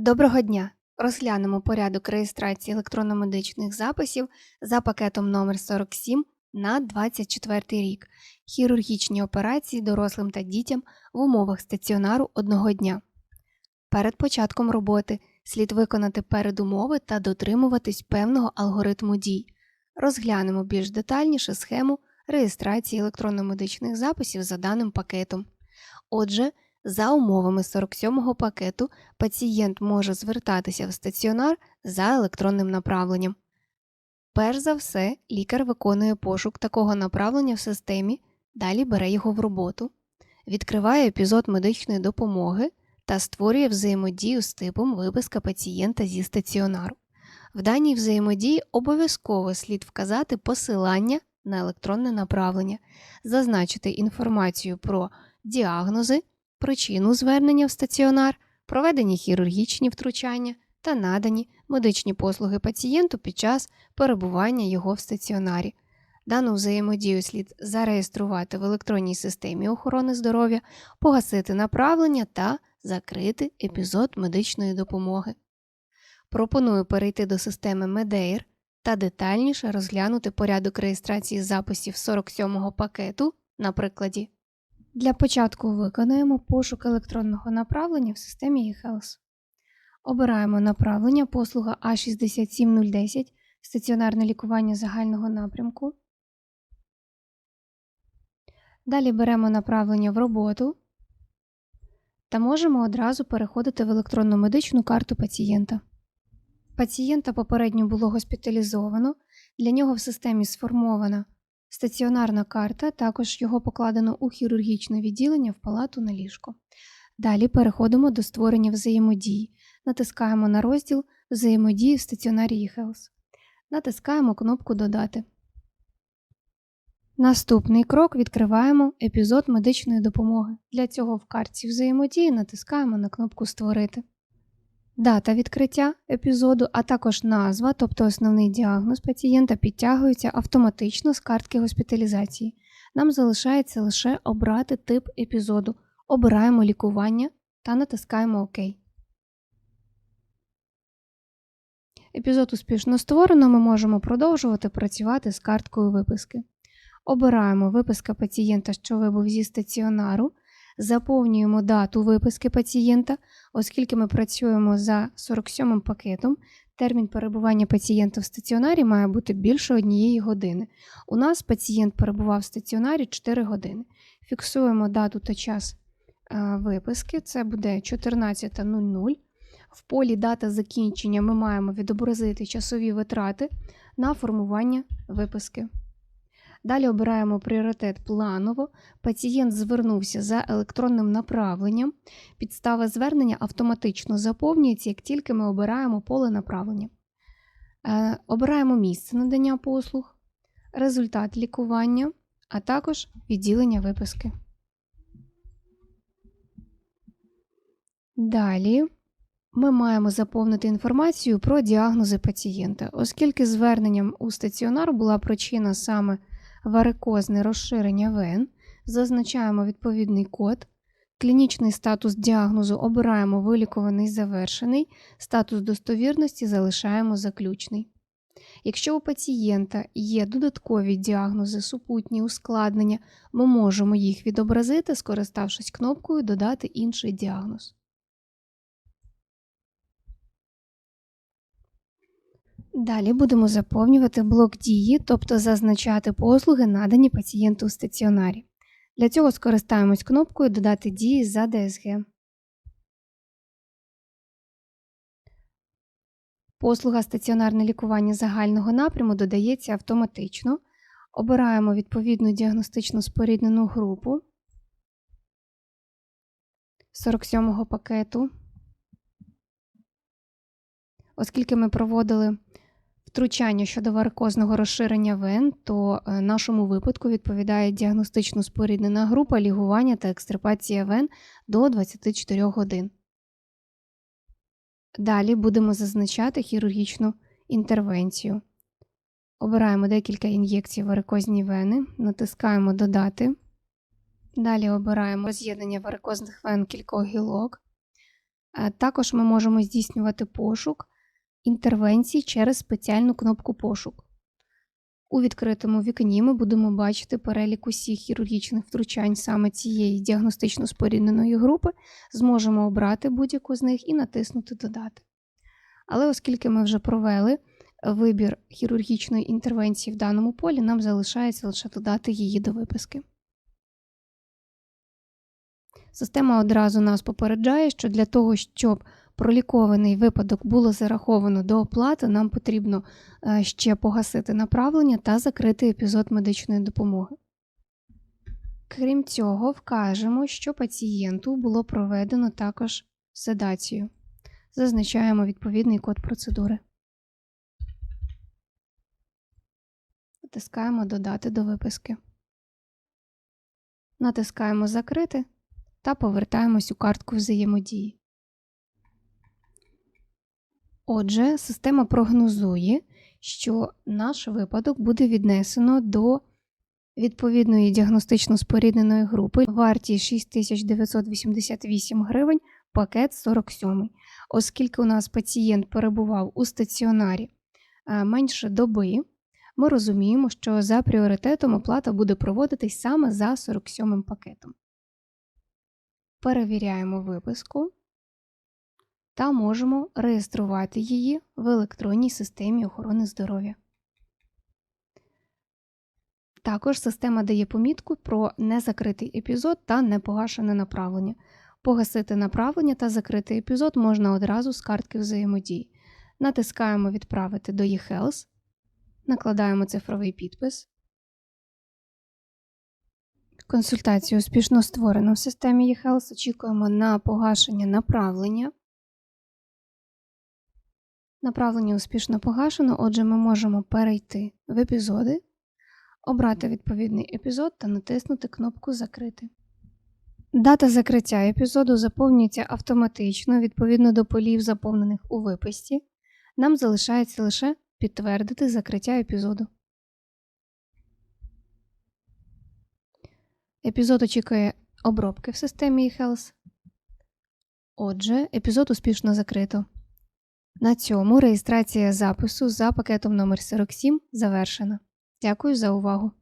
Доброго дня! Розглянемо порядок реєстрації електронно-медичних записів за пакетом номер 47 на 24 рік. Хірургічні операції дорослим та дітям в умовах стаціонару одного дня. Перед початком роботи слід виконати передумови та дотримуватись певного алгоритму дій. Розглянемо більш детальніше схему реєстрації електронно-медичних записів за даним пакетом. Отже, за умовами 47-го пакету пацієнт може звертатися в стаціонар за електронним направленням. Перш за все, лікар виконує пошук такого направлення в системі, далі бере його в роботу, відкриває епізод медичної допомоги та створює взаємодію з типом виписка пацієнта зі стаціонару. В даній взаємодії обов'язково слід вказати посилання на електронне направлення, зазначити інформацію про діагнози, причину звернення в стаціонар, проведені хірургічні втручання та надані медичні послуги пацієнту під час перебування його в стаціонарі. Дану взаємодію слід зареєструвати в електронній системі охорони здоров'я, погасити направлення та закрити епізод медичної допомоги. Пропоную перейти до системи Медеїр та детальніше розглянути порядок реєстрації записів 47-го пакету на прикладі. Для початку виконаємо пошук електронного направлення в системі eHealth. Обираємо направлення послуга А67010 стаціонарне лікування загального напрямку. Далі беремо направлення в роботу та можемо одразу переходити в електронну медичну карту пацієнта. Пацієнта попередньо було госпіталізовано, для нього в системі сформована стаціонарна карта, також його покладено у хірургічне відділення в палату на ліжко. Далі переходимо до створення взаємодії. Натискаємо на розділ Взаємодії в стаціонарі eHealth. Натискаємо кнопку Додати. Наступний крок відкриваємо епізод медичної допомоги. Для цього в картці взаємодії натискаємо на кнопку Створити. Дата відкриття епізоду, а також назва, тобто основний діагноз пацієнта, підтягуються автоматично з картки госпіталізації. Нам залишається лише обрати тип епізоду. Обираємо лікування та натискаємо ОК. Епізод успішно створено, ми можемо продовжувати працювати з карткою виписки. Обираємо виписка пацієнта, що вибув зі стаціонару, заповнюємо дату виписки пацієнта, оскільки ми працюємо за 47 пакетом, термін перебування пацієнта в стаціонарі має бути більше однієї години. У нас пацієнт перебував в стаціонарі 4 години. Фіксуємо дату та час е, виписки, це буде 14.00. В полі дата закінчення ми маємо відобразити часові витрати на формування виписки. Далі обираємо пріоритет планово. Пацієнт звернувся за електронним направленням. Підстава звернення автоматично заповнюється, як тільки ми обираємо поле направлення. Е, обираємо місце надання послуг, результат лікування, а також відділення виписки. Далі ми маємо заповнити інформацію про діагнози пацієнта, оскільки зверненням у стаціонар була причина саме варикозне розширення вен, зазначаємо відповідний код, клінічний статус діагнозу обираємо вилікуваний завершений, статус достовірності залишаємо заключний. Якщо у пацієнта є додаткові діагнози, супутні ускладнення, ми можемо їх відобразити, скориставшись кнопкою Додати інший діагноз. Далі будемо заповнювати блок дії, тобто зазначати послуги, надані пацієнту у стаціонарі. Для цього скористаємось кнопкою Додати дії за ДСГ. Послуга стаціонарне лікування загального напряму додається автоматично. Обираємо відповідну діагностичну споріднену групу 47-го пакету. Оскільки ми проводили втручання щодо варикозного розширення вен, то в нашому випадку відповідає діагностично споріднена група лігування та екстрипація вен до 24 годин. Далі будемо зазначати хірургічну інтервенцію. Обираємо декілька ін'єкцій варикозні вени, натискаємо Додати. Далі обираємо роз'єднання варикозних вен кількох гілок. Е, Також ми можемо здійснювати пошук інтервенцій через спеціальну кнопку пошук. У відкритому вікні ми будемо бачити перелік усіх хірургічних втручань саме цієї діагностично спорідненої групи, зможемо обрати будь-яку з них і натиснути Додати. Але оскільки ми вже провели вибір хірургічної інтервенції в даному полі, нам залишається лише додати її до виписки. Система одразу нас попереджає, що для того, щоб пролікований випадок було зараховано до оплати, нам потрібно е, ще погасити направлення та закрити епізод медичної допомоги. Крім цього, вкажемо, що пацієнту було проведено також седацію. Зазначаємо відповідний код процедури. Натискаємо Додати до виписки. Натискаємо Закрити та повертаємось у картку взаємодії. Отже, система прогнозує, що наш випадок буде віднесено до відповідної діагностично спорідненої групи вартість 6988 гривень, пакет 47. Оскільки у нас пацієнт перебував у стаціонарі е, менше доби, ми розуміємо, що за пріоритетом оплата буде проводитись саме за 47 пакетом. Перевіряємо виписку та можемо реєструвати її в електронній системі охорони здоров'я. Також система дає помітку про незакритий епізод та непогашене направлення. Погасити направлення та закрити епізод можна одразу з картки взаємодії. Натискаємо Відправити до eHealth, накладаємо цифровий підпис. Консультацію успішно створено в системі eHealth. Очікуємо на погашення направлення. Направлення успішно погашено, отже, ми можемо перейти в епізоди, обрати відповідний епізод та натиснути кнопку Закрити. Дата закриття епізоду заповнюється автоматично відповідно до полів, заповнених у виписці. Нам залишається лише підтвердити закриття епізоду. Епізод очікує обробки в системі eHealth. Отже, епізод успішно закрито. На цьому реєстрація запису за пакетом номер 47 завершена. Дякую за увагу!